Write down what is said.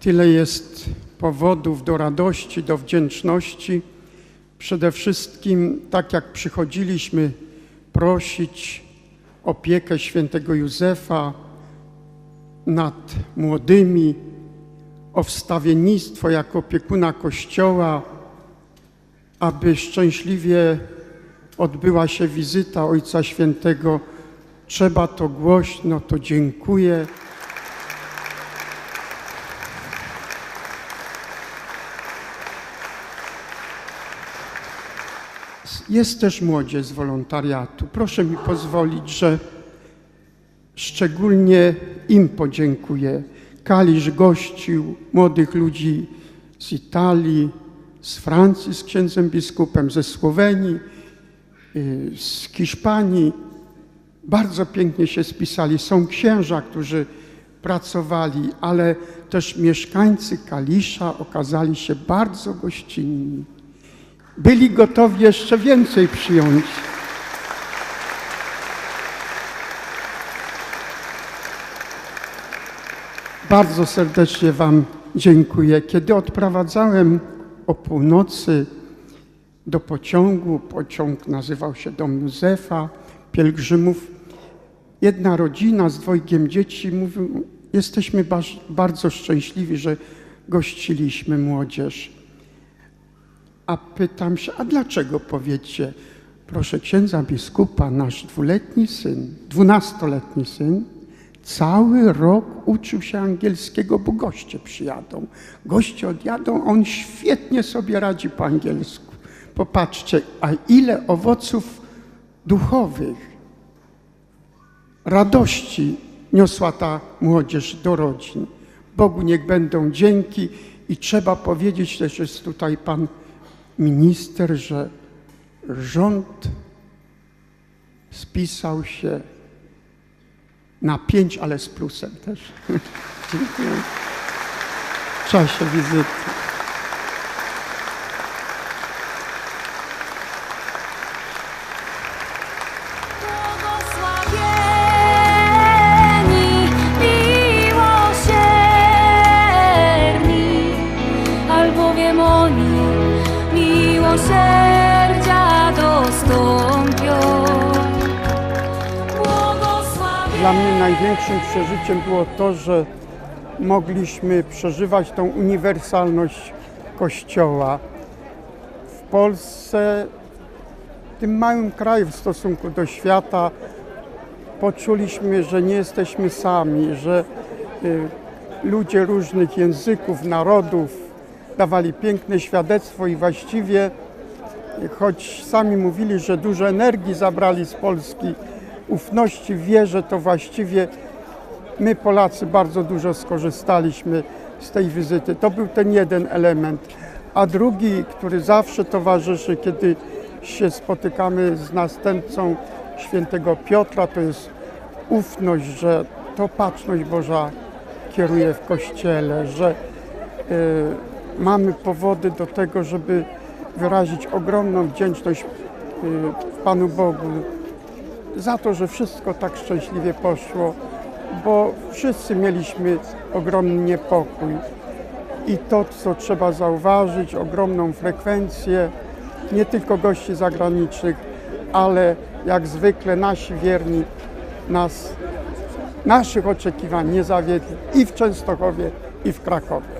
Tyle jest powodów do radości, do wdzięczności. Przede wszystkim, tak jak przychodziliśmy prosić opiekę świętego Józefa nad młodymi, o wstawiennictwo jako opiekuna Kościoła, aby szczęśliwie odbyła się wizyta Ojca Świętego. Trzeba to głośno, to dziękuję. Jest też młodzież z wolontariatu. Proszę mi pozwolić, że szczególnie im podziękuję. Kalisz gościł młodych ludzi z Italii, z Francji, z księdzem biskupem, ze Słowenii, y, z Hiszpanii. Bardzo pięknie się spisali. Są księża, którzy pracowali, ale też mieszkańcy Kalisza okazali się bardzo gościnni. Byli gotowi jeszcze więcej przyjąć. Bardzo serdecznie Wam dziękuję. Kiedy odprowadzałem o północy do pociągu, pociąg nazywał się Dom Józefa, pielgrzymów, jedna rodzina z dwojgiem dzieci mówił, jesteśmy bardzo szczęśliwi, że gościliśmy młodzież. A pytam się, a dlaczego powiecie, proszę księdza biskupa, nasz dwuletni syn, dwunastoletni syn, cały rok uczył się angielskiego, bo goście przyjadą. Goście odjadą, on świetnie sobie radzi po angielsku. Popatrzcie, a ile owoców duchowych, radości niosła ta młodzież do rodzin. Bogu niech będą dzięki i trzeba powiedzieć, też jest tutaj pan minister, że rząd spisał się na pięć, ale z plusem też. Dziękuję. W czasie wizyty. Miłosierdzia dostąpią. Dla mnie największym przeżyciem było to, że mogliśmy przeżywać tą uniwersalność Kościoła. W Polsce, w tym małym kraju w stosunku do świata, poczuliśmy, że nie jesteśmy sami, że y, ludzie różnych języków, narodów dawali piękne świadectwo i właściwie, choć sami mówili, że dużo energii zabrali z Polski, ufności w wierze, to właściwie my Polacy bardzo dużo skorzystaliśmy z tej wizyty. To był ten jeden element. A drugi, który zawsze towarzyszy, kiedy się spotykamy z następcą świętego Piotra, to jest ufność, że to patrzność Boża kieruje w Kościele, że y, mamy powody do tego, żeby wyrazić ogromną wdzięczność y, Panu Bogu za to, że wszystko tak szczęśliwie poszło, bo wszyscy mieliśmy ogromny niepokój. I to, co trzeba zauważyć, ogromną frekwencję nie tylko gości zagranicznych, ale jak zwykle nasi wierni nas, naszych oczekiwań nie zawiedli i w Częstochowie, i w Krakowie.